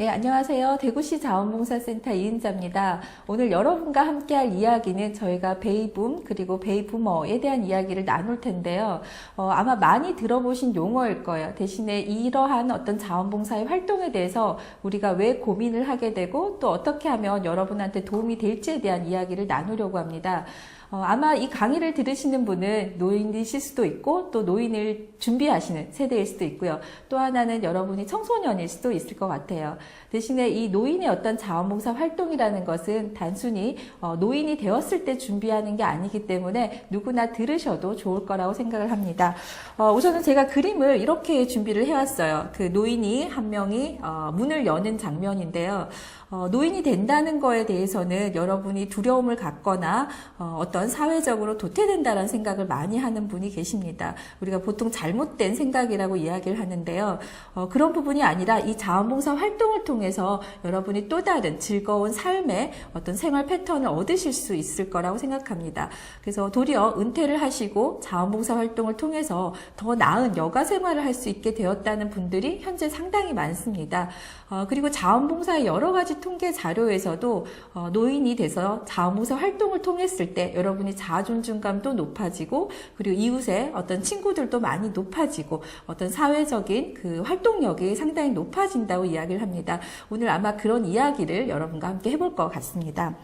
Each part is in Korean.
예, 안녕하세요. 대구시 자원봉사센터 이은자입니다. 오늘 여러분과 함께 할 이야기는 저희가 베이붐 그리고 베이부머에 대한 이야기를 나눌 텐데요. 어, 아마 많이 들어보신 용어일 거예요. 대신에 이러한 어떤 자원봉사의 활동에 대해서 우리가 왜 고민을 하게 되고 또 어떻게 하면 여러분한테 도움이 될지에 대한 이야기를 나누려고 합니다. 어, 아마 이 강의를 들으시는 분은 노인이실 수도 있고 또 노인을 준비하시는 세대일 수도 있고요. 또 하나는 여러분이 청소년일 수도 있을 것 같아요. 대신에 이 노인의 어떤 자원봉사 활동이라는 것은 단순히 어, 노인이 되었을 때 준비하는 게 아니기 때문에 누구나 들으셔도 좋을 거라고 생각을 합니다. 어, 우선은 제가 그림을 이렇게 준비를 해왔어요. 그 노인이 한 명이 어, 문을 여는 장면인데요. 어, 노인이 된다는 거에 대해서는 여러분이 두려움을 갖거나 어, 떤 사회적으로 도태된다는 생각을 많이 하는 분이 계십니다. 우리가 보통 잘못된 생각이라고 이야기를 하는데요. 어, 그런 부분이 아니라 이 자원봉사 활동을 통해서 여러분이 또 다른 즐거운 삶의 어떤 생활 패턴을 얻으실 수 있을 거라고 생각합니다. 그래서 도리어 은퇴를 하시고 자원봉사 활동을 통해서 더 나은 여가 생활을 할 수 있게 되었다는 분들이 현재 상당히 많습니다. 어, 그리고 자원봉사의 여러 가지 통계 자료에서도 어, 노인이 돼서 자원봉사 활동을 통했을 때 여러분이 자존감도 높아지고 그리고 이웃의 어떤 친구들도 많이 높아지고 어떤 사회적인 그 활동력이 상당히 높아진다고 이야기를 합니다. 오늘 아마 그런 이야기를 여러분과 함께 해볼 것 같습니다.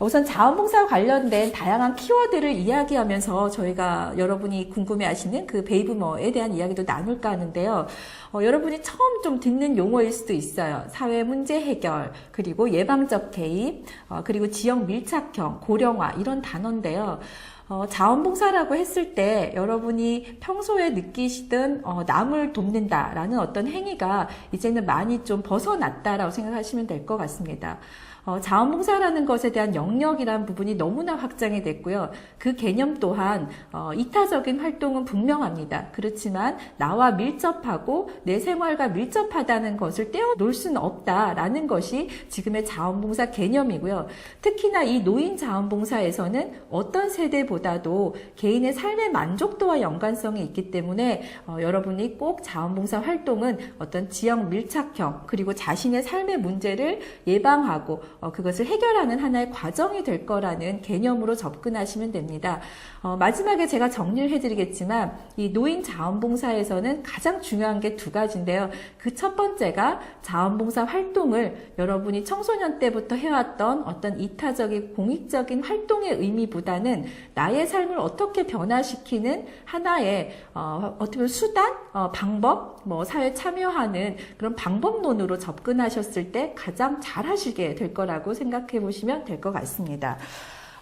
우선 자원봉사 관련된 다양한 키워드를 이야기하면서 저희가 여러분이 궁금해하시는 그 베이브머에 대한 이야기도 나눌까 하는데요. 어, 여러분이 처음 좀 듣는 용어일 수도 있어요. 사회 문제 해결, 그리고 예방적 개입, 어, 그리고 지역 밀착형, 고령화 이런 단어인데요. 어, 자원봉사라고 했을 때 여러분이 평소에 느끼시던 어, 남을 돕는다라는 어떤 행위가 이제는 많이 좀 벗어났다라고 생각하시면 될 것 같습니다. 어, 자원봉사라는 것에 대한 영역이라는 부분이 너무나 확장이 됐고요. 그 개념 또한 어, 이타적인 활동은 분명합니다. 그렇지만 나와 밀접하고 내 생활과 밀접하다는 것을 떼어놓을 수는 없다라는 것이 지금의 자원봉사 개념이고요. 특히나 이 노인 자원봉사에서는 어떤 세대보다도 개인의 삶의 만족도와 연관성이 있기 때문에 어, 여러분이 꼭 자원봉사 활동은 어떤 지역 밀착형 그리고 자신의 삶의 문제를 예방하고 어, 그것을 해결하는 하나의 과정이 될 거라는 개념으로 접근하시면 됩니다. 어, 마지막에 제가 정리를 해드리겠지만 이 노인 자원봉사에서는 가장 중요한 게 두 가지인데요. 그 첫 번째가 자원봉사 활동을 여러분이 청소년 때부터 해왔던 어떤 이타적인 공익적인 활동의 의미보다는 나의 삶을 어떻게 변화시키는 하나의 어, 어떻게 보면 수단, 어, 방법, 뭐 사회 참여하는 그런 방법론으로 접근하셨을 때 가장 잘 하시게 될 거라 고 생각해 보시면 될 것 같습니다.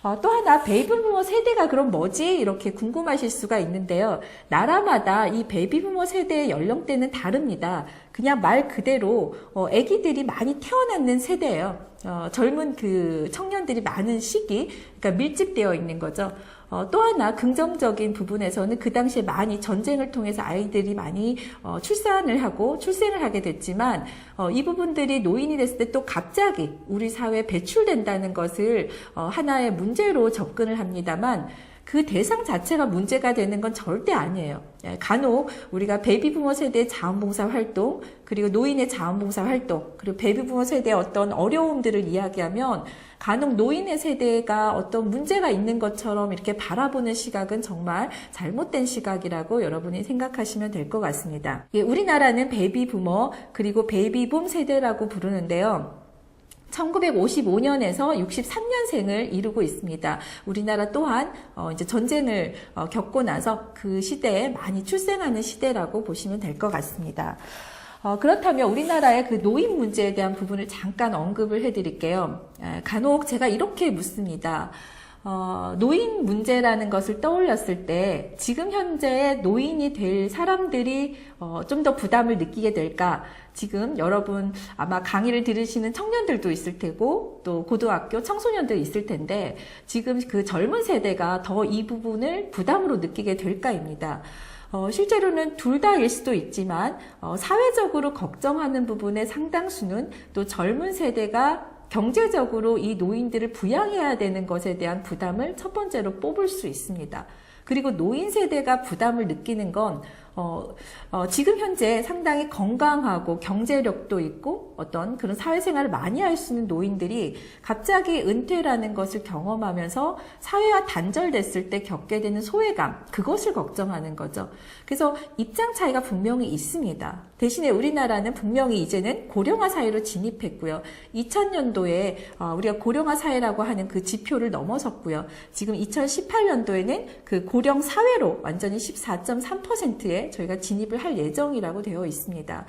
어, 또 하나 베이비 부모 세대가 그럼 뭐지 이렇게 궁금하실 수가 있는데요. 나라마다 이 베이비 부모 세대의 연령대는 다릅니다. 그냥 말 그대로 어, 아기들이 많이 태어나는 세대예요. 어, 젊은 그 청년들이 많은 시기, 그러니까 밀집되어 있는 거죠. 어, 또 하나 긍정적인 부분에서는 그 당시에 많이 전쟁을 통해서 아이들이 많이 어, 출산을 하고 출생을 하게 됐지만 어, 이 부분들이 노인이 됐을 때 또 갑자기 우리 사회에 배출된다는 것을 어, 하나의 문제로 접근을 합니다만 그 대상 자체가 문제가 되는 건 절대 아니에요. 예, 간혹 우리가 베이비부모 세대의 자원봉사 활동, 그리고 노인의 자원봉사 활동, 그리고 베이비부모 세대의 어떤 어려움들을 이야기하면 간혹 노인의 세대가 어떤 문제가 있는 것처럼 이렇게 바라보는 시각은 정말 잘못된 시각이라고 여러분이 생각하시면 될 것 같습니다. 예, 우리나라는 베이비부모 그리고 베이비붐 세대라고 부르는데요. 1955년에서 63년생을 이루고 있습니다. 우리나라 또한 어 이제 전쟁을 어 겪고 나서 그 시대에 많이 출생하는 시대라고 보시면 될 것 같습니다. 어, 그렇다면 우리나라의 그 노인 문제에 대한 부분을 잠깐 언급을 해드릴게요. 에, 간혹 제가 이렇게 묻습니다. 어, 노인 문제라는 것을 떠올렸을 때 지금 현재 노인이 될 사람들이 어, 좀 더 부담을 느끼게 될까? 지금 여러분 아마 강의를 들으시는 청년들도 있을 테고 또 고등학교 청소년들 있을 텐데 지금 그 젊은 세대가 더 이 부분을 부담으로 느끼게 될까입니다. 어, 실제로는 둘 다일 수도 있지만 어, 사회적으로 걱정하는 부분의 상당수는 또 젊은 세대가 경제적으로 이 노인들을 부양해야 되는 것에 대한 부담을 첫 번째로 뽑을 수 있습니다. 그리고 노인 세대가 부담을 느끼는 건 어, 어, 지금 현재 상당히 건강하고 경제력도 있고 어떤 그런 사회생활을 많이 할 수 있는 노인들이 갑자기 은퇴라는 것을 경험하면서 사회와 단절됐을 때 겪게 되는 소외감, 그것을 걱정하는 거죠. 그래서 입장 차이가 분명히 있습니다. 대신에 우리나라는 분명히 이제는 고령화 사회로 진입했고요. 2000년도에 어, 우리가 고령화 사회라고 하는 그 지표를 넘어섰고요. 지금 2018년도에는 그 고령 사회로 완전히 14.3%에 저희가 진입을 할 예정이라고 되어 있습니다.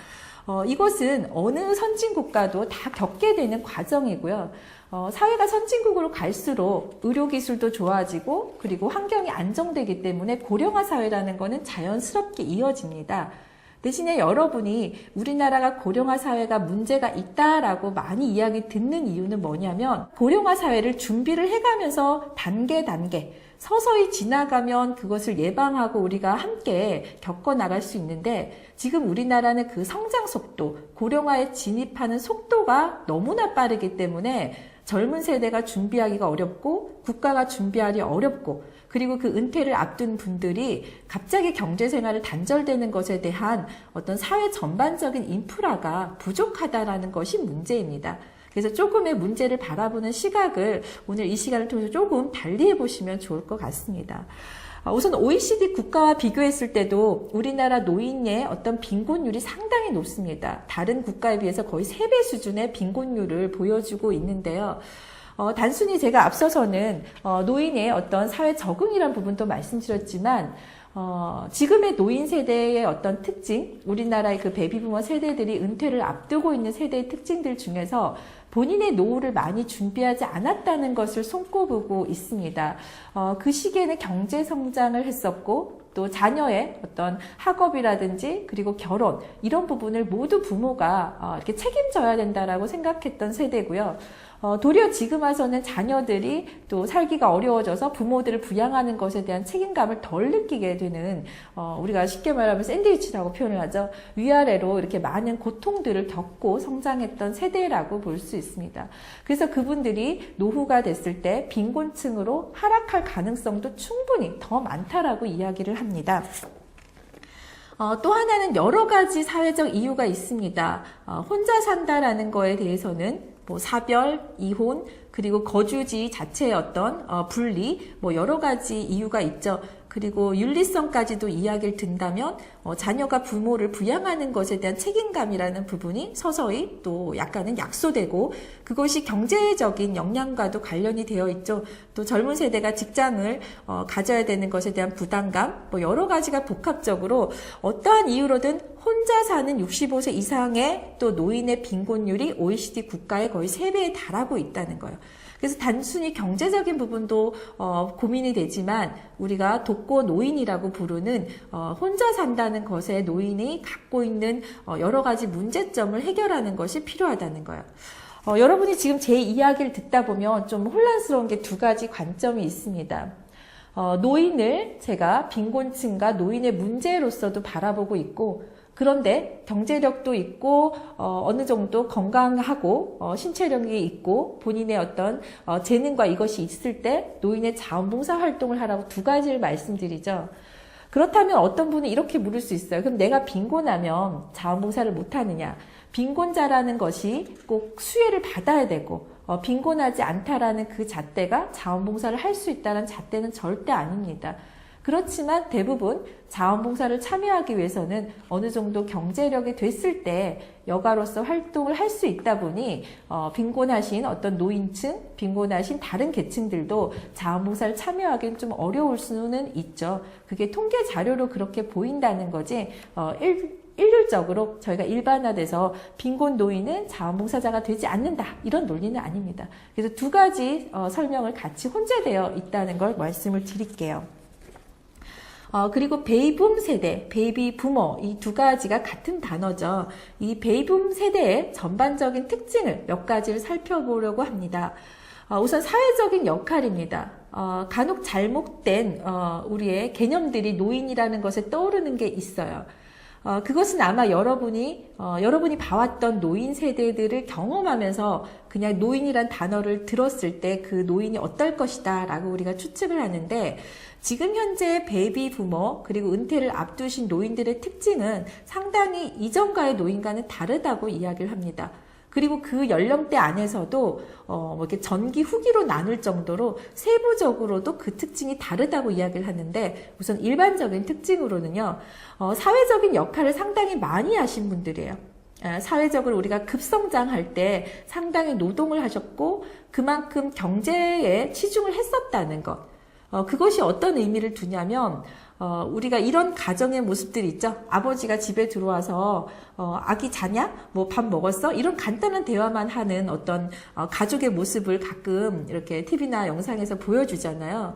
어, 이것은 어느 선진국가도 다 겪게 되는 과정이고요. 어, 사회가 선진국으로 갈수록 의료기술도 좋아지고 그리고 환경이 안정되기 때문에 고령화 사회라는 것은 자연스럽게 이어집니다. 대신에 여러분이 우리나라가 고령화 사회가 문제가 있다라고 많이 이야기 듣는 이유는 뭐냐면 고령화 사회를 준비를 해가면서 단계 단계 서서히 지나가면 그것을 예방하고 우리가 함께 겪어 나갈 수 있는데 지금 우리나라는 그 성장 속도, 고령화에 진입하는 속도가 너무나 빠르기 때문에 젊은 세대가 준비하기가 어렵고 국가가 준비하기 어렵고 그리고 그 은퇴를 앞둔 분들이 갑자기 경제 생활을 단절되는 것에 대한 어떤 사회 전반적인 인프라가 부족하다라는 것이 문제입니다. 그래서 조금의 문제를 바라보는 시각을 오늘 이 시간을 통해서 조금 달리 해 보시면 좋을 것 같습니다. 아, 우선 OECD 국가와 비교했을 때도 우리나라 노인의 어떤 빈곤율이 상당히 높습니다. 다른 국가에 비해서 거의 3배 수준의 빈곤율을 보여주고 있는데요. 어, 단순히 제가 앞서서는 어, 노인의 어떤 사회 적응이란 부분도 말씀드렸지만 어, 지금의 노인 세대의 어떤 특징, 우리나라의 그 베비부머 세대들이 은퇴를 앞두고 있는 세대의 특징들 중에서 본인의 노후를 많이 준비하지 않았다는 것을 손꼽고 있습니다. 어, 그 시기에는 경제 성장을 했었고 또 자녀의 어떤 학업이라든지 그리고 결혼 이런 부분을 모두 부모가 어, 이렇게 책임져야 된다라고 생각했던 세대고요. 어, 도리어 지금 와서는 자녀들이 또 살기가 어려워져서 부모들을 부양하는 것에 대한 책임감을 덜 느끼게 되는 어, 우리가 쉽게 말하면 샌드위치라고 표현을 하죠. 위아래로 이렇게 많은 고통들을 겪고 성장했던 세대라고 볼 수 있습니다. 그래서 그분들이 노후가 됐을 때 빈곤층으로 하락할 가능성도 충분히 더 많다라고 이야기를 합니다. 어, 또 하나는 여러 가지 사회적 이유가 있습니다. 어, 혼자 산다라는 거에 대해서는 뭐 사별, 이혼, 그리고 거주지 자체의 어떤 어, 분리, 뭐 여러 가지 이유가 있죠. 그리고 윤리성까지도 이야기를 든다면 어, 자녀가 부모를 부양하는 것에 대한 책임감이라는 부분이 서서히 또 약간은 약소되고 그것이 경제적인 역량과도 관련이 되어 있죠. 또 젊은 세대가 직장을 어, 가져야 되는 것에 대한 부담감, 뭐 여러 가지가 복합적으로 어떠한 이유로든 혼자 사는 65세 이상의 또 노인의 빈곤율이 OECD 국가의 거의 3배에 달하고 있다는 거예요. 그래서 단순히 경제적인 부분도 어, 고민이 되지만 우리가 독거 노인이라고 부르는 어, 혼자 산다는 것에 노인이 갖고 있는 어, 여러 가지 문제점을 해결하는 것이 필요하다는 거예요. 어, 여러분이 지금 제 이야기를 듣다 보면 좀 혼란스러운 게 두 가지 관점이 있습니다. 어, 노인을 제가 빈곤층과 노인의 문제로서도 바라보고 있고 그런데 경제력도 있고 어, 느 정도 건강하고 어, 신체력이 있고 본인의 어떤 어, 재능과 이것이 있을 때 노인의 자원봉사 활동을 하라고 두 가지를 말씀드리죠. 그렇다면 어떤 분은 이렇게 물을 수 있어요. 그럼 내가 빈곤하면 자원봉사를 못하느냐? 빈곤자라는 것이 꼭 수혜를 받아야 되고 어, 빈곤하지 않다라는 그 잣대가 자원봉사를 할 수 있다는 잣대는 절대 아닙니다. 그렇지만 대부분 자원봉사를 참여하기 위해서는 어느 정도 경제력이 됐을 때 여가로서 활동을 할 수 있다 보니 어, 빈곤하신 어떤 노인층, 빈곤하신 다른 계층들도 자원봉사를 참여하기는 좀 어려울 수는 있죠. 그게 통계 자료로 그렇게 보인다는 거지 어, 일, 일률적으로 저희가 일반화돼서 빈곤 노인은 자원봉사자가 되지 않는다 이런 논리는 아닙니다. 그래서 두 가지 어, 설명을 같이 혼재되어 있다는 걸 말씀을 드릴게요. 어, 그리고 베이붐 세대, 베이비 부모 이두 가지가 같은 단어죠. 이 베이붐 세대의 전반적인 특징을 몇 가지를 살펴보려고 합니다. 어, 우선 사회적인 역할입니다. 어, 간혹 잘못된 어, 우리의 개념들이 노인이라는 것에 떠오르는 게 있어요. 어, 그것은 아마 여러분이, 어, 여러분이 봐왔던 노인 세대들을 경험하면서 그냥 노인이란 단어를 들었을 때 그 노인이 어떨 것이다 라고 우리가 추측을 하는데 지금 현재 베이비 부모 그리고 은퇴를 앞두신 노인들의 특징은 상당히 이전과의 노인과는 다르다고 이야기를 합니다. 그리고 그 연령대 안에서도 어, 뭐 이렇게 전기 후기로 나눌 정도로 세부적으로도 그 특징이 다르다고 이야기를 하는데 우선 일반적인 특징으로는요 어, 사회적인 역할을 상당히 많이 하신 분들이에요. 아, 사회적으로 우리가 급성장할 때 상당히 노동을 하셨고 그만큼 경제에 치중을 했었다는 것. 어, 그것이 어떤 의미를 두냐면 어, 우리가 이런 가정의 모습들이 있죠. 아버지가 집에 들어와서 어, 아기 자냐? 뭐 밥 먹었어? 이런 간단한 대화만 하는 어떤 어, 가족의 모습을 가끔 이렇게 TV나 영상에서 보여주잖아요.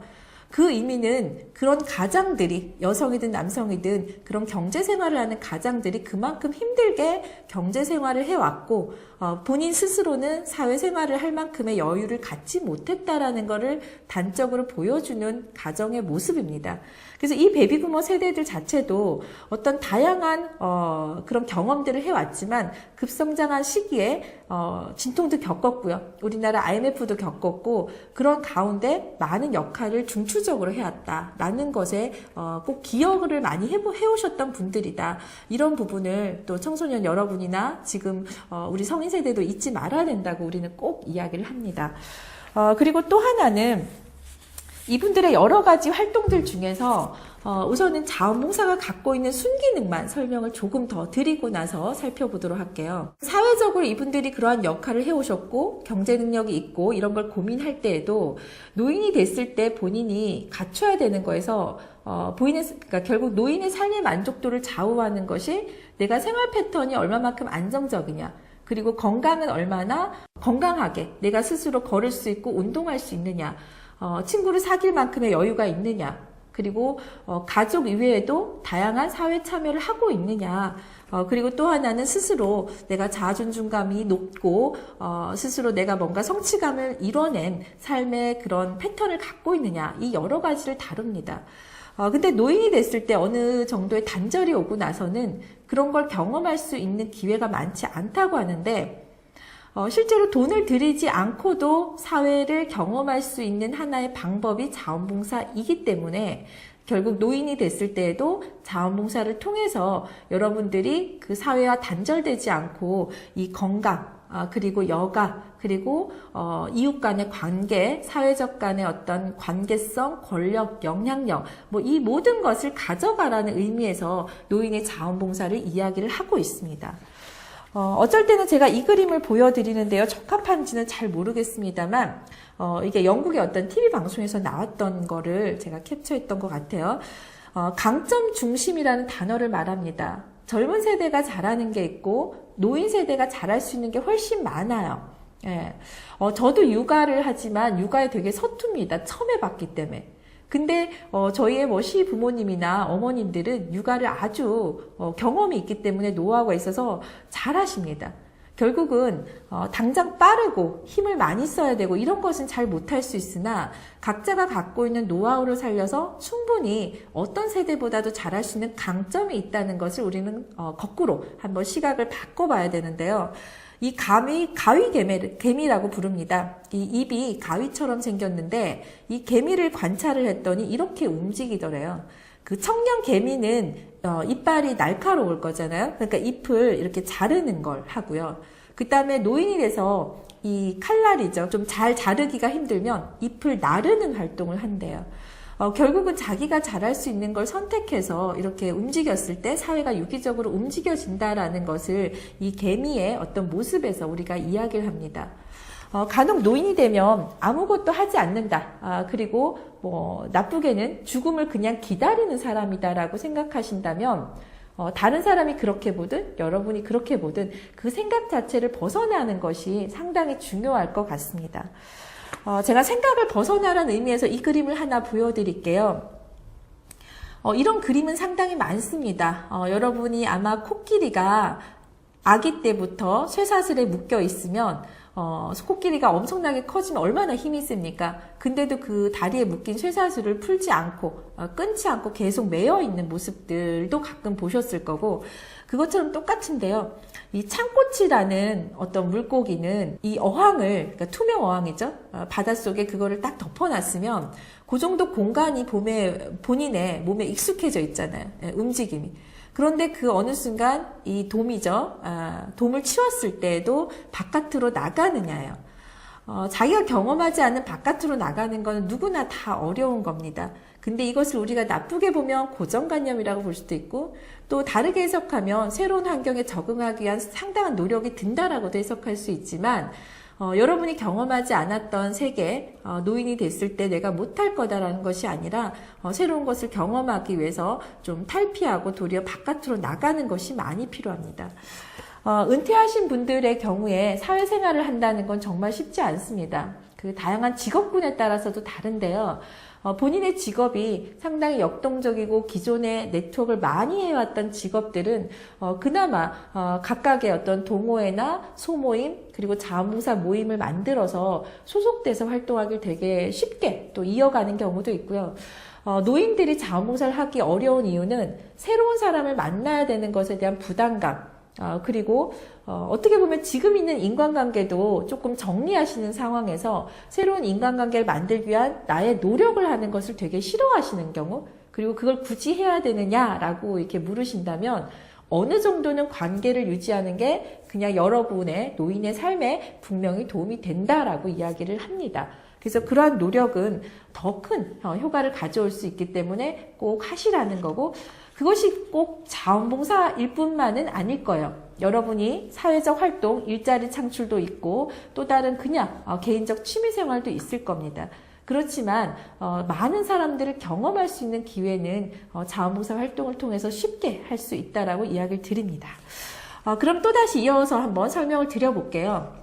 그 의미는 그런 가장들이 여성이든 남성이든 그런 경제 생활을 하는 가장들이 그만큼 힘들게 경제 생활을 해왔고 어, 본인 스스로는 사회 생활을 할 만큼의 여유를 갖지 못했다라는 것을 단적으로 보여주는 가정의 모습입니다. 그래서 이 베비부머 세대들 자체도 어떤 다양한 어, 그런 경험들을 해왔지만 급성장한 시기에 어, 진통도 겪었고요. 우리나라 IMF도 겪었고 그런 가운데 많은 역할을 중추적으로 해왔다라는 것에 어, 꼭 기억을 많이 해보, 해오셨던 분들이다. 이런 부분을 또 청소년 여러분이나 지금 어, 우리 성인 세대도 잊지 말아야 된다고 우리는 꼭 이야기를 합니다. 어, 그리고 또 하나는 이분들의 여러 가지 활동들 중에서 어, 우선은 자원봉사가 갖고 있는 순기능만 설명을 조금 더 드리고 나서 살펴보도록 할게요. 사회적으로 이분들이 그러한 역할을 해오셨고 경제 능력이 있고 이런 걸 고민할 때에도 노인이 됐을 때 본인이 갖춰야 되는 거에서 어, 보이는 그러니까 결국 노인의 삶의 만족도를 좌우하는 것이 내가 생활 패턴이 얼마만큼 안정적이냐. 그리고 건강은 얼마나 건강하게 내가 스스로 걸을 수 있고 운동할 수 있느냐. 어, 친구를 사귈 만큼의 여유가 있느냐. 그리고 어, 가족 이외에도 다양한 사회 참여를 하고 있느냐. 어, 그리고 또 하나는 스스로 내가 자존감이 높고 어, 스스로 내가 뭔가 성취감을 이뤄낸 삶의 그런 패턴을 갖고 있느냐. 이 여러 가지를 다룹니다. 어, 근데 노인이 됐을 때 어느 정도의 단절이 오고 나서는 그런 걸 경험할 수 있는 기회가 많지 않다고 하는데 어, 실제로 돈을 들이지 않고도 사회를 경험할 수 있는 하나의 방법이 자원봉사이기 때문에 결국 노인이 됐을 때에도 자원봉사를 통해서 여러분들이 그 사회와 단절되지 않고 이 건강, 아, 그리고 여가, 그리고 어, 이웃 간의 관계, 사회적 간의 어떤 관계성, 권력, 영향력, 뭐 이 모든 것을 가져가라는 의미에서 노인의 자원봉사를 이야기를 하고 있습니다. 어, 어쩔 때는 제가 이 그림을 보여드리는데요. 적합한지는 잘 모르겠습니다만, 어, 이게 영국의 어떤 TV 방송에서 나왔던 거를 제가 캡처했던 것 같아요. 어, 강점 중심이라는 단어를 말합니다. 젊은 세대가 잘하는 게 있고, 노인 세대가 잘할 수 있는 게 훨씬 많아요. 예. 어, 저도 육아를 하지만 육아에 되게 서툽니다. 처음 해봤기 때문에. 근데 어, 저희의 뭐 시부모님이나 어머님들은 육아를 아주 어, 경험이 있기 때문에 노하우가 있어서 잘 하십니다. 결국은 어, 당장 빠르고 힘을 많이 써야 되고 이런 것은 잘 못할 수 있으나 각자가 갖고 있는 노하우를 살려서 충분히 어떤 세대보다도 잘할 수 있는 강점이 있다는 것을 우리는 어, 거꾸로 한번 시각을 바꿔봐야 되는데요. 이 감이 가위 개미, 개미 라고 부릅니다. 이 입이 가위처럼 생겼는데 이 개미를 관찰을 했더니 이렇게 움직이더래요. 그 청년 개미는 어, 이빨이 날카로울 거잖아요. 그러니까 잎을 이렇게 자르는 걸 하고요. 그 다음에 노인이 돼서 이 칼날이죠. 좀 잘 자르기가 힘들면 잎을 나르는 활동을 한대요. 어, 결국은 자기가 잘할 수 있는 걸 선택해서 이렇게 움직였을 때 사회가 유기적으로 움직여진다라는 것을 이 개미의 어떤 모습에서 우리가 이야기를 합니다. 어, 간혹 노인이 되면 아무것도 하지 않는다. 아, 그리고 뭐 나쁘게는 죽음을 그냥 기다리는 사람이다라고 생각하신다면 어, 다른 사람이 그렇게 보든 여러분이 그렇게 보든 그 생각 자체를 벗어나는 것이 상당히 중요할 것 같습니다. 어, 제가 생각을 벗어나라는 의미에서 이 그림을 하나 보여드릴게요. 어, 이런 그림은 상당히 많습니다. 어, 여러분이 아마 코끼리가 아기 때부터 쇠사슬에 묶여 있으면 어, 코끼리가 엄청나게 커지면 얼마나 힘이 셉니까? 근데도 그 다리에 묶인 쇠사슬을 풀지 않고 어, 끊지 않고 계속 매여 있는 모습들도 가끔 보셨을 거고 그것처럼 똑같은데요. 이 창꼬치라는 어떤 물고기는 이 어항을 그러니까 투명 어항이죠. 어, 바닷속에 그거를 딱 덮어놨으면 그 정도 공간이 봄에 본인의 몸에 익숙해져 있잖아요. 예, 움직임이. 그런데 그 어느 순간 이 돔이죠. 아, 돔을 치웠을 때도 바깥으로 나가느냐요. 어, 자기가 경험하지 않은 바깥으로 나가는 건 누구나 다 어려운 겁니다. 근데 이것을 우리가 나쁘게 보면 고정관념이라고 볼 수도 있고 또 다르게 해석하면 새로운 환경에 적응하기 위한 상당한 노력이 든다라고도 해석할 수 있지만 어, 여러분이 경험하지 않았던 세계, 어, 노인이 됐을 때 내가 못할 거다라는 것이 아니라 어, 새로운 것을 경험하기 위해서 좀 탈피하고 도리어 바깥으로 나가는 것이 많이 필요합니다. 어, 은퇴하신 분들의 경우에 사회생활을 한다는 건 정말 쉽지 않습니다. 그 다양한 직업군에 따라서도 다른데요. 어, 본인의 직업이 상당히 역동적이고 기존의 네트워크를 많이 해왔던 직업들은 어, 그나마 어, 각각의 어떤 동호회나 소모임 그리고 자원봉사 모임을 만들어서 소속돼서 활동하기 되게 쉽게 또 이어가는 경우도 있고요. 어, 노인들이 자원봉사를 하기 어려운 이유는 새로운 사람을 만나야 되는 것에 대한 부담감 어, 그리고 어, 어떻게 보면 지금 있는 인간관계도 조금 정리하시는 상황에서 새로운 인간관계를 만들기 위한 나의 노력을 하는 것을 되게 싫어하시는 경우 그리고 그걸 굳이 해야 되느냐라고 이렇게 물으신다면 어느 정도는 관계를 유지하는 게 그냥 여러분의 노인의 삶에 분명히 도움이 된다라고 이야기를 합니다. 그래서 그러한 노력은 더 큰 효과를 가져올 수 있기 때문에 꼭 하시라는 거고 그것이 꼭 자원봉사일 뿐만은 아닐 거예요. 여러분이 사회적 활동, 일자리 창출도 있고 또 다른 그냥 어, 개인적 취미 생활도 있을 겁니다. 그렇지만 어, 많은 사람들을 경험할 수 있는 기회는 어, 자원봉사 활동을 통해서 쉽게 할 수 있다라고 이야기를 드립니다. 어, 그럼 또 다시 이어서 한번 설명을 드려볼게요.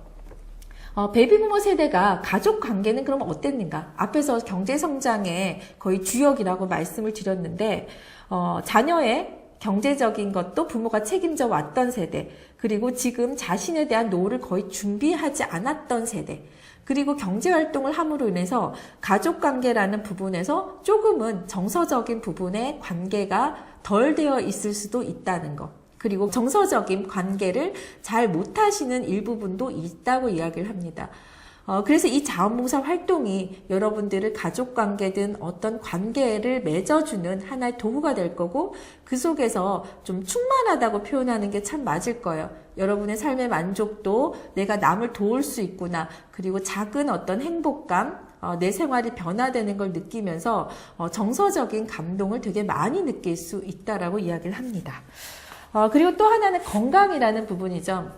어, 베이비부모 세대가 가족 관계는 그럼 어땠는가? 앞에서 경제 성장의 거의 주역이라고 말씀을 드렸는데 어, 자녀의 경제적인 것도 부모가 책임져 왔던 세대, 그리고 지금 자신에 대한 노후를 거의 준비하지 않았던 세대, 그리고 경제 활동을 함으로 인해서 가족 관계라는 부분에서 조금은 정서적인 부분의 관계가 덜 되어 있을 수도 있다는 것. 그리고 정서적인 관계를 잘 못하시는 일부분도 있다고 이야기를 합니다. 어, 그래서 이 자원봉사 활동이 여러분들을 가족 관계든 어떤 관계를 맺어주는 하나의 도구가 될 거고 그 속에서 좀 충만하다고 표현하는 게 참 맞을 거예요. 여러분의 삶의 만족도 내가 남을 도울 수 있구나. 그리고 작은 어떤 행복감, 어, 내 생활이 변화되는 걸 느끼면서 어, 정서적인 감동을 되게 많이 느낄 수 있다라고 이야기를 합니다. 어, 그리고 또 하나는 건강이라는 부분이죠.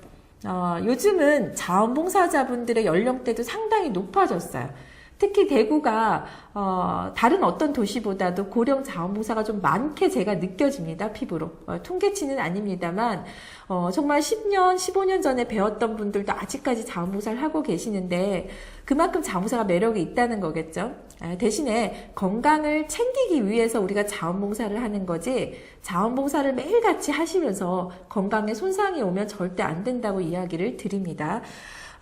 어, 요즘은 자원봉사자분들의 연령대도 상당히 높아졌어요. 특히 대구가 어, 다른 어떤 도시보다도 고령 자원봉사가 좀 많게 제가 느껴집니다. 피부로. 어, 통계치는 아닙니다만 어, 정말 10년, 15년 전에 배웠던 분들도 아직까지 자원봉사를 하고 계시는데 그만큼 자원봉사가 매력이 있다는 거겠죠. 아, 대신에 건강을 챙기기 위해서 우리가 자원봉사를 하는 거지 자원봉사를 매일같이 하시면서 건강에 손상이 오면 절대 안 된다고 이야기를 드립니다.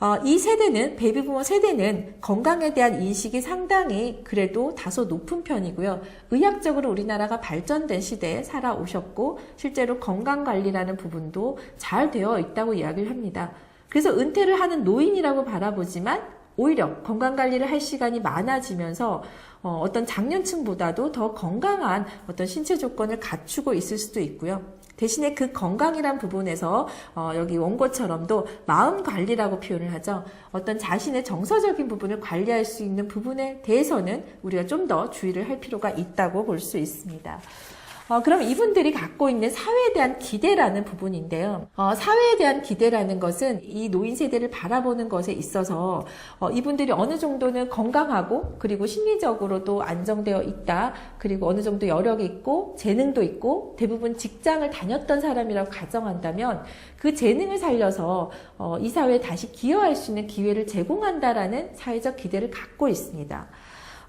어, 이 세대는 베이비부모 세대는 건강에 대한 인식이 상당히 그래도 다소 높은 편이고요. 의학적으로 우리나라가 발전된 시대에 살아오셨고 실제로 건강 관리라는 부분도 잘 되어 있다고 이야기를 합니다. 그래서 은퇴를 하는 노인이라고 바라보지만 오히려 건강 관리를 할 시간이 많아지면서 어, 어떤 장년층보다도 더 건강한 어떤 신체 조건을 갖추고 있을 수도 있고요. 대신에 그 건강이란 부분에서 어, 여기 원고처럼도 마음 관리라고 표현을 하죠. 어떤 자신의 정서적인 부분을 관리할 수 있는 부분에 대해서는 우리가 좀 더 주의를 할 필요가 있다고 볼 수 있습니다. 어, 그럼 이분들이 갖고 있는 사회에 대한 기대라는 부분인데요. 어, 사회에 대한 기대라는 것은 이 노인 세대를 바라보는 것에 있어서 어, 이분들이 어느 정도는 건강하고 그리고 심리적으로도 안정되어 있다. 그리고 어느 정도 여력이 있고 재능도 있고 대부분 직장을 다녔던 사람이라고 가정한다면 그 재능을 살려서 어, 이 사회에 다시 기여할 수 있는 기회를 제공한다라는 사회적 기대를 갖고 있습니다.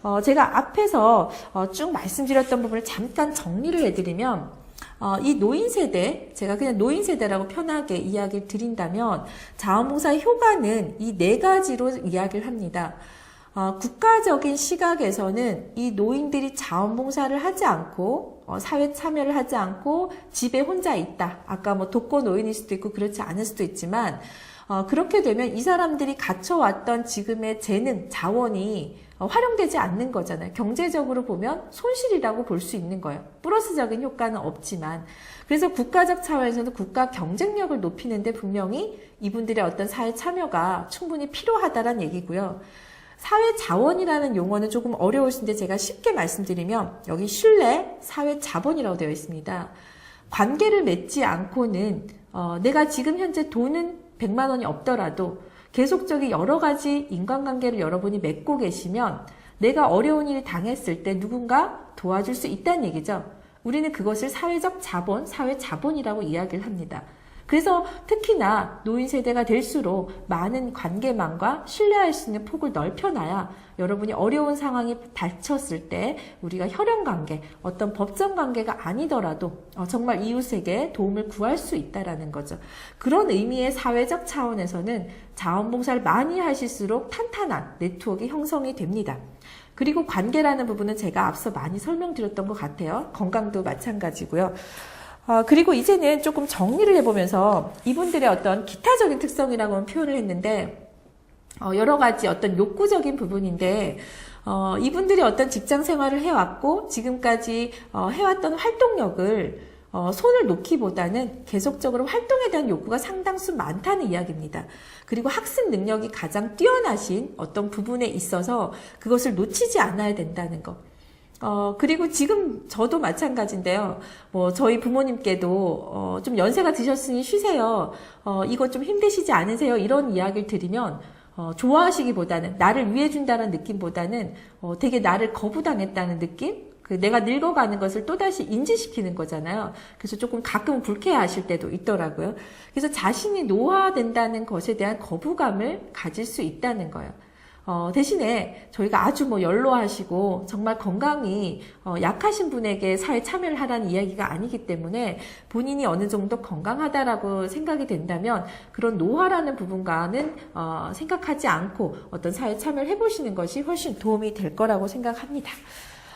어, 제가 앞에서 어, 쭉 말씀드렸던 부분을 잠깐 정리를 해드리면 어, 이 노인 세대, 제가 그냥 노인 세대라고 편하게 이야기를 드린다면 자원봉사의 효과는 이 네 가지로 이야기를 합니다. 어, 국가적인 시각에서는 이 노인들이 자원봉사를 하지 않고 어, 사회 참여를 하지 않고 집에 혼자 있다. 아까 뭐 독거 노인일 수도 있고 그렇지 않을 수도 있지만 어, 그렇게 되면 이 사람들이 갖춰왔던 지금의 재능, 자원이 어, 활용되지 않는 거잖아요. 경제적으로 보면 손실이라고 볼 수 있는 거예요. 플러스적인 효과는 없지만. 그래서 국가적 차원에서는 국가 경쟁력을 높이는데 분명히 이분들의 어떤 사회 참여가 충분히 필요하다는 얘기고요. 사회 자원이라는 용어는 조금 어려우신데 제가 쉽게 말씀드리면 여기 신뢰, 사회 자본이라고 되어 있습니다. 관계를 맺지 않고는 어, 내가 지금 현재 돈은 100만 원이 없더라도 계속적인 여러 가지 인간관계를 여러분이 맺고 계시면 내가 어려운 일을 당했을 때 누군가 도와줄 수 있다는 얘기죠. 우리는 그것을 사회적 자본, 사회 자본이라고 이야기를 합니다. 그래서 특히나 노인 세대가 될수록 많은 관계망과 신뢰할 수 있는 폭을 넓혀놔야 여러분이 어려운 상황이 닥쳤을 때 우리가 혈연 관계, 어떤 법정 관계가 아니더라도 어, 정말 이웃에게 도움을 구할 수 있다라는 거죠. 그런 의미의 사회적 차원에서는 자원봉사를 많이 하실수록 탄탄한 네트워크 형성이 됩니다. 그리고 관계라는 부분은 제가 앞서 많이 설명드렸던 것 같아요. 건강도 마찬가지고요. 어, 그리고 이제는 조금 정리를 해보면서 이분들의 어떤 기타적인 특성이라고 표현을 했는데, 어, 여러 가지 어떤 욕구적인 부분인데, 어, 이분들이 어떤 직장 생활을 해왔고, 지금까지 어, 해왔던 활동력을 어, 손을 놓기보다는 계속적으로 활동에 대한 욕구가 상당수 많다는 이야기입니다. 그리고 학습 능력이 가장 뛰어나신 어떤 부분에 있어서 그것을 놓치지 않아야 된다는 것. 어, 그리고 지금 저도 마찬가지인데요. 뭐, 저희 부모님께도, 어, 좀 연세가 드셨으니 쉬세요. 어, 이거 좀 힘드시지 않으세요? 이런 이야기를 드리면, 어, 좋아하시기보다는, 나를 위해준다는 느낌보다는, 어, 되게 나를 거부당했다는 느낌? 그 내가 늙어가는 것을 또다시 인지시키는 거잖아요. 그래서 조금 가끔 불쾌해 하실 때도 있더라고요. 그래서 자신이 노화된다는 것에 대한 거부감을 가질 수 있다는 거예요. 어, 대신에 저희가 아주 뭐 연로하시고 정말 건강이 어, 약하신 분에게 사회 참여를 하라는 이야기가 아니기 때문에 본인이 어느 정도 건강하다라고 생각이 된다면 그런 노화라는 부분과는 어, 생각하지 않고 어떤 사회 참여를 해보시는 것이 훨씬 도움이 될 거라고 생각합니다.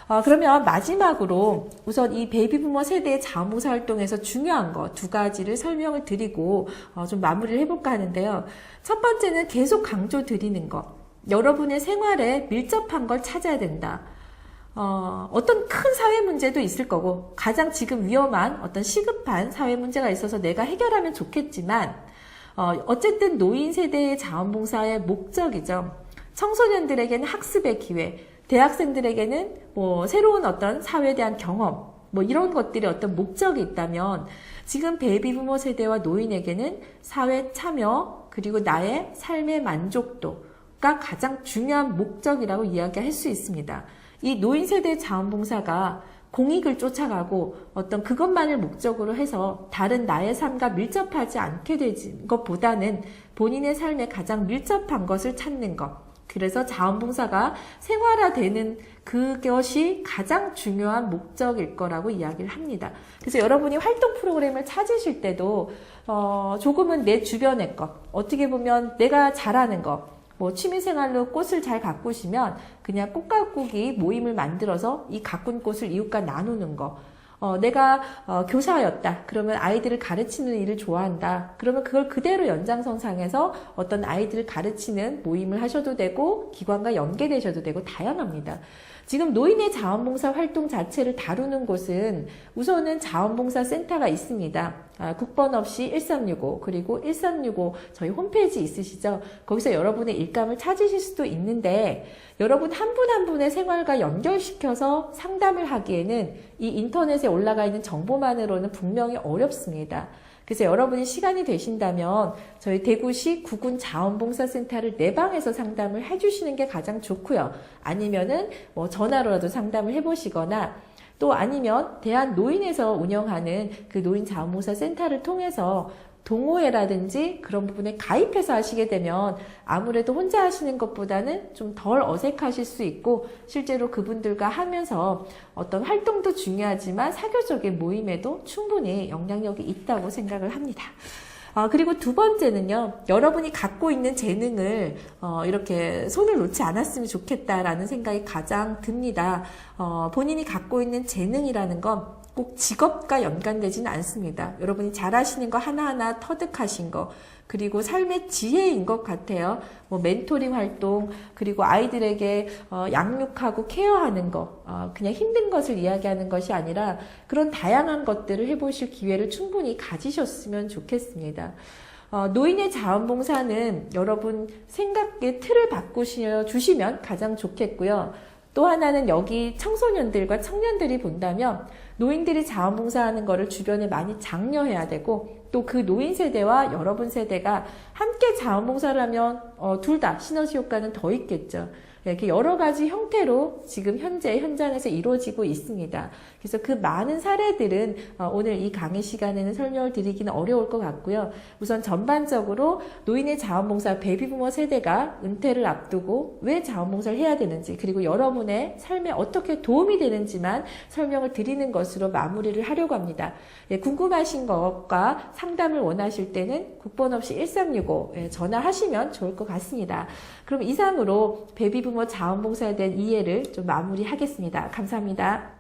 어, 그러면 마지막으로 우선 이 베이비부머 세대의 자원봉사 활동에서 중요한 거두 가지를 설명을 드리고 어, 좀 마무리를 해볼까 하는데요. 첫 번째는 계속 강조 드리는 거. 여러분의 생활에 밀접한 걸 찾아야 된다. 어, 어떤 큰 사회 문제도 있을 거고, 가장 지금 위험한 어떤 시급한 사회 문제가 있어서 내가 해결하면 좋겠지만, 어, 어쨌든 노인 세대의 자원봉사의 목적이죠. 청소년들에게는 학습의 기회, 대학생들에게는 뭐 새로운 어떤 사회에 대한 경험, 뭐 이런 것들이 어떤 목적이 있다면, 지금 베이비 부모 세대와 노인에게는 사회 참여, 그리고 나의 삶의 만족도, 가 가장 중요한 목적이라고 이야기할 수 있습니다. 이 노인 세대 자원봉사가 공익을 쫓아가고 어떤 그것만을 목적으로 해서 다른 나의 삶과 밀접하지 않게 되는 것보다는 본인의 삶에 가장 밀접한 것을 찾는 것. 그래서 자원봉사가 생활화되는 그것이 가장 중요한 목적일 거라고 이야기를 합니다. 그래서 여러분이 활동 프로그램을 찾으실 때도 어, 조금은 내 주변의 것, 어떻게 보면 내가 잘하는 것, 뭐 취미생활로 꽃을 잘 가꾸시면 그냥 꽃가꾸기 모임을 만들어서 이 가꾼 꽃을 이웃과 나누는 거. 어, 내가 어, 교사였다. 그러면 아이들을 가르치는 일을 좋아한다. 그러면 그걸 그대로 연장선상에서 어떤 아이들을 가르치는 모임을 하셔도 되고 기관과 연계되셔도 되고 다양합니다. 지금 노인의 자원봉사 활동 자체를 다루는 곳은 우선은 자원봉사 센터가 있습니다. 아, 국번 없이 1365 그리고 1365 저희 홈페이지 있으시죠? 거기서 여러분의 일감을 찾으실 수도 있는데 여러분 한 분 한 분의 생활과 연결시켜서 상담을 하기에는 이 인터넷에 올라가 있는 정보만으로는 분명히 어렵습니다. 그래서 여러분이 시간이 되신다면 저희 대구시 구군 자원봉사센터를 내 방에서 상담을 해주시는 게 가장 좋고요. 아니면은 뭐 전화로라도 상담을 해보시거나 또 아니면 대한 노인에서 운영하는 그 노인 자원봉사 센터를 통해서 동호회라든지 그런 부분에 가입해서 하시게 되면 아무래도 혼자 하시는 것보다는 좀 덜 어색하실 수 있고 실제로 그분들과 하면서 어떤 활동도 중요하지만 사교적인 모임에도 충분히 영향력이 있다고 생각을 합니다. 아, 그리고 두 번째는요, 여러분이 갖고 있는 재능을, 어, 이렇게 손을 놓지 않았으면 좋겠다라는 생각이 가장 듭니다. 어, 본인이 갖고 있는 재능이라는 건꼭 직업과 연관되지는 않습니다. 여러분이 잘하시는 거 하나하나 터득하신 거, 그리고 삶의 지혜인 것 같아요. 뭐 멘토링 활동, 그리고 아이들에게 어, 양육하고 케어하는 거, 어, 그냥 힘든 것을 이야기하는 것이 아니라 그런 다양한 것들을 해보실 기회를 충분히 가지셨으면 좋겠습니다. 어, 노인의 자원봉사는 여러분 생각의 틀을 바꾸시어 주시면 가장 좋겠고요. 또 하나는 여기 청소년들과 청년들이 본다면 노인들이 자원봉사하는 것을 주변에 많이 장려해야 되고 또 그 노인 세대와 여러분 세대가 함께 자원봉사를 하면 어, 둘 다 시너지 효과는 더 있겠죠. 이렇게 여러 가지 형태로 지금 현재 현장에서 이루어지고 있습니다. 그래서 그 많은 사례들은 어, 오늘 이 강의 시간에는 설명을 드리기는 어려울 것 같고요. 우선 전반적으로 노인의 자원봉사 베이비부머 세대가 은퇴를 앞두고 왜 자원봉사를 해야 되는지 그리고 여러분의 삶에 어떻게 도움이 되는지만 설명을 드리는 것으로 마무리를 하려고 합니다. 예, 궁금하신 것과 상담을 원하실 때는 국번 없이 1365 예, 전화하시면 좋을 것 같습니다. 그럼 이상으로 베이비부머 자원봉사에 대한 이해를 좀 마무리하겠습니다. 감사합니다.